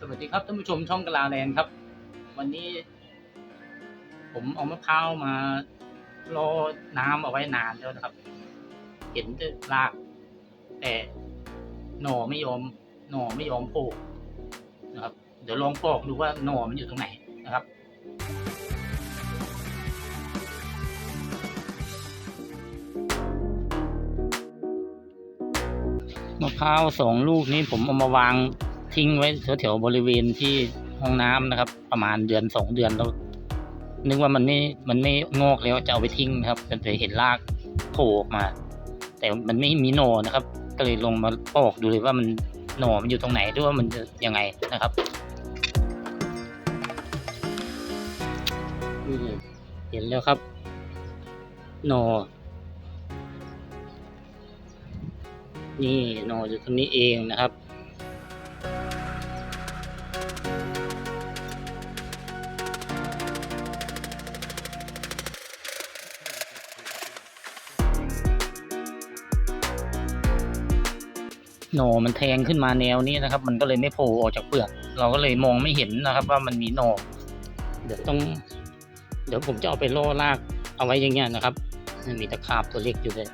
สวัสดีครับท่านผู้ชมช่องกะลาแลนครับ วันนี้ ผมเอามะพร้าวมารอน้ำเอาไว้นานแล้วนะครับ เห็นแต่ราก แต่หน่อไม่ยอม หน่อไม่ยอมโผล่นะครับ เดี๋ยวลองปอกดูว่าหน่อมันอยู่ตรงไหนนะครับมะพร้าวสองลูกนี้ผมเอามาวาง ทิ้งไว้แถวๆบริเวณที่ห้องน้ำนะครับ ประมาณเดือนสองเดือนแล้วนึกว่ามันไม่ มันไม่งอกแล้วจะเอาไปทิ้งนะครับจนไปเห็นรากโผล่ออกมา แต่มันไม่มีหน่อนะครับ ก็เลยลงมาปอกดูเลยว่ามันหน่อมันอยู่ตรงไหนด้วยว่ามันจะยังไงนะครับเห็นแล้วครับหน่อนี่หนออยู่ตรงนี้เองนะครับ หนอมันแทงขึ้นมาแนวนี้นะครับ มันก็เลยไม่โผล่ออกจากเปลือกเราก็เลยมองไม่เห็นนะครับ ว่ามันมีหนอเดี๋ยวต้อง เดี๋ยวผมจะเอาไปล่อลากเอาไว้อย่างเงี้ยนะครับมีตะขาบตัวเล็กอยู่เลย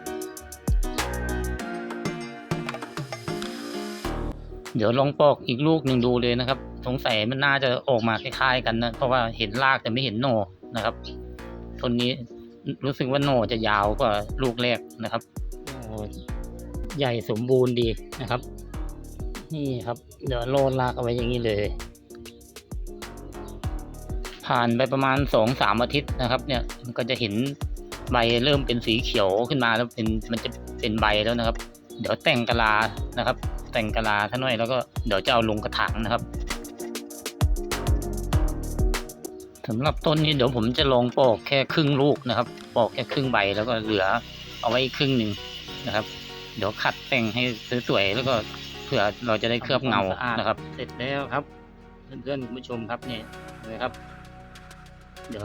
เดี๋ยวลองปอกอีกลูกหนึ่งดูเลยนะครับ สงสัยมันน่าจะออกมาคล้ายๆกันนะ เพราะว่าเห็นรากแต่ไม่เห็นหน่อนะครับต้นนี้รู้สึกว่าหน่อจะยาวกว่าลูกแรกนะครับ ใหญ่สมบูรณ์ดีนะครับ นี่ครับ เดี๋ยวโลดรากเอาไว้อย่างนี้เลย ผ่านไปประมาณสองสามอาทิตย์นะครับ เนี่ยมันก็จะเห็นใบเริ่มเป็นสีเขียวขึ้นมาแล้วเป็นมันจะเป็นใบแล้วนะครับ เดี๋ยวแต่งกะลานะครับ แต่งกะลาท่าน้อยแล้วก็เดี๋ยวจะเอาลงกระถางนะครับสำหรับต้นนี้เดี๋ยวผมจะลองปอกแค่ครึ่งลูกนะครับ ปอกแค่ครึ่งใบแล้วก็เหลือเอาไว้ครึ่งหนึ่งนะครับ เดี๋ยวขัดแต่งให้สวยๆแล้วก็เผื่อเราจะได้เคลือบเงานะครับ เสร็จแล้วครับ เพื่อนๆคุณผู้ชมครับเนี่ยนะครับ เดี๋ยว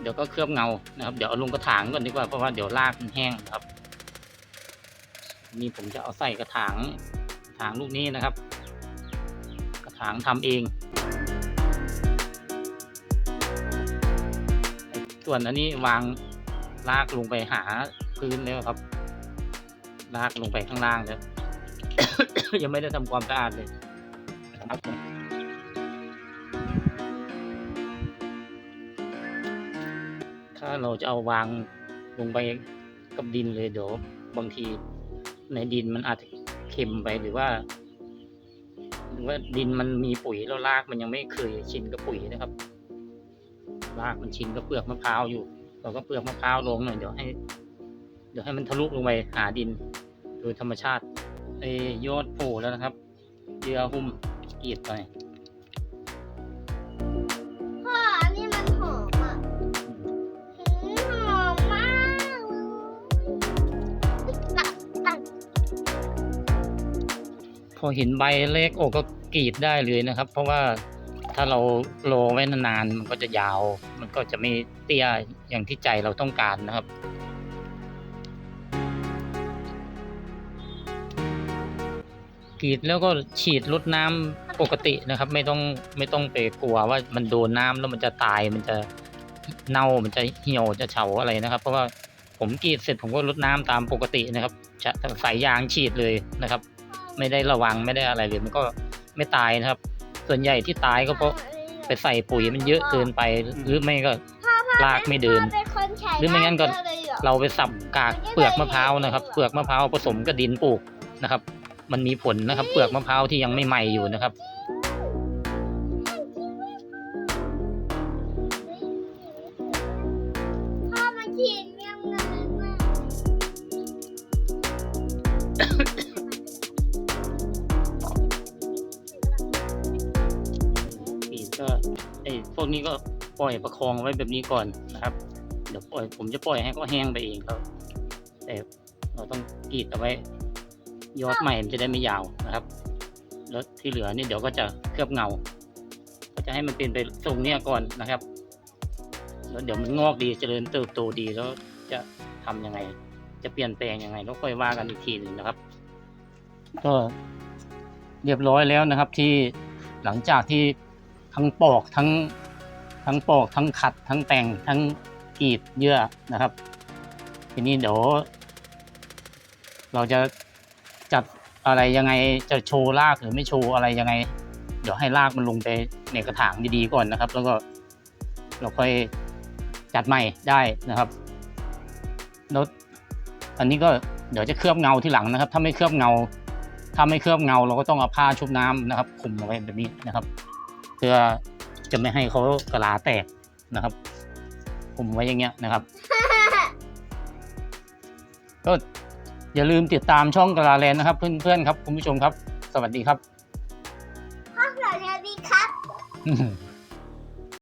เดี๋ยวก็เคลือบเงานะครับ เดี๋ยวเอาลงกระถางก่อนดีกว่าเพราะว่าเดี๋ยวรากมันแห้งนะครับ นี่ผมจะเอาใส่กระถางกระถางลูกนี้นะครับ กระถางทำเอง ส่วนอันนี้วางลากลงไปหาพื้นแล้วครับ ลากลงไปข้างล่างแล้วยังไม่ได้ทำความสะอาดเลยครับถ้าเราจะเอาวางลงไปกับดินเลยเดี๋ยวบางทีในดินมันอาจจะเค็มไปหรือว่าหรือว่าดินมันมีปุ๋ยแล้วรากมันยังไม่เคยชินกับปุ๋ยนะครับรากมันชินกับเปลือกมะพร้าวอยู่เราก็เปลือกมะพร้าวลงหน่อยเดี๋ยวให้ เดี๋ยวให้มันทะลุลงไปหาดิน โดยธรรมชาติไอ้ยอดโผล่แล้วนะครับเยื่อหุ้มกรีดไปพ่ออันนี้มันหอมอะหืมหอมมากเลยตัดตัดพอเห็นใบเล็กโอ้ก็กรีดได้เลยนะครับ เพราะว่าถ้าเรารอไว้นานๆมันก็จะยาว มันก็จะไม่เตี้ยอย่างที่ใจเราต้องการนะครับ กรีดแล้วก็ฉีดลดน้ำปกตินะครับ ไม่ต้องไม่ต้องไปกลัวว่ามันโดนน้ำแล้วมันจะตายมันจะเน่ามันจะเหี่ยวจะเฉาอะไรนะครับ เพราะว่าผมกรีดเสร็จผมก็ลดน้ำตามปกตินะครับจะใส่ยางฉีดเลยนะครับ ไม่ได้ระวังไม่ได้อะไรเลยมันก็ไม่ตายนะครับ ส่วนใหญ่ที่ตายก็เพราะไปใส่ปุ๋ยมันเยอะเกินไปหรือไม่ก็รากไม่เดินพ่อเป็นคนใช้หรือไม่งั้นก็ด้เลยเหรอเราไปสับกากเปลือกมะพร้าวนะครับ เปลือกมะพร้าวผสมกับดินปลูกนะครับ มันมีผลนะครับ เปลือกมะพร้าวที่ยังไม่ใหม่อยู่นะครับ พ่อมันฉีดเมียงเงินมากปีก็ไอ้พวกนี้ก็ปล่อยประคองไว้แบบนี้ก่อนนะครับ เดี๋ยวปล่อยผมจะปล่อยให้เขาแห้งไปเองครับ แต่เราต้องกรีดเอาไว้ ยอดใหม่มันจะได้ไม่ยาวนะครับ แล้วที่เหลือนี่เดี๋ยวก็จะเคลือบเงา ก็จะให้มันเป็นไปทรงเนี้ยก่อนนะครับ แล้วเดี๋ยวมันงอกดีเจริญเติบโตดีแล้วจะทำยังไง จะเปลี่ยนแปลงยังไงแล้วค่อยว่ากันอีกทีหนึ่งนะครับ ก็เรียบร้อยแล้วนะครับที่หลังจากที่ทั้งปอกทั้งทั้งปอกทั้งขัด ทั้งแต่งทั้งกรีดเยื่อนะครับ ทีนี้เดี๋ยวเราจะ อะไรยังไงจะโชว์รากหรือไม่โชว์อะไรยังไง เดี๋ยวให้รากมันลงไปในกระถางดีๆก่อนนะครับ แล้วก็เราค่อยจัดใหม่ได้นะครับแล้วอันนี้ก็เดี๋ยวจะเคลือบเงาที่หลังนะครับ ถ้าไม่เคลือบเงา ถ้าไม่เคลือบเงา เราก็ต้องเอาผ้าชุบน้ำนะครับคลุมเอาไว้แบบนี้นะครับ เพื่อจะไม่ให้เขากระลาแตกนะครับคลุมไว้อย่างเงี้ยนะครับก็ อย่าลืมติดตามช่องกระลาแลนด์นะครับ เพื่อนๆครับคุณผู้ชมครับ สวัสดีครับ พ่อสวัสดีครับอืม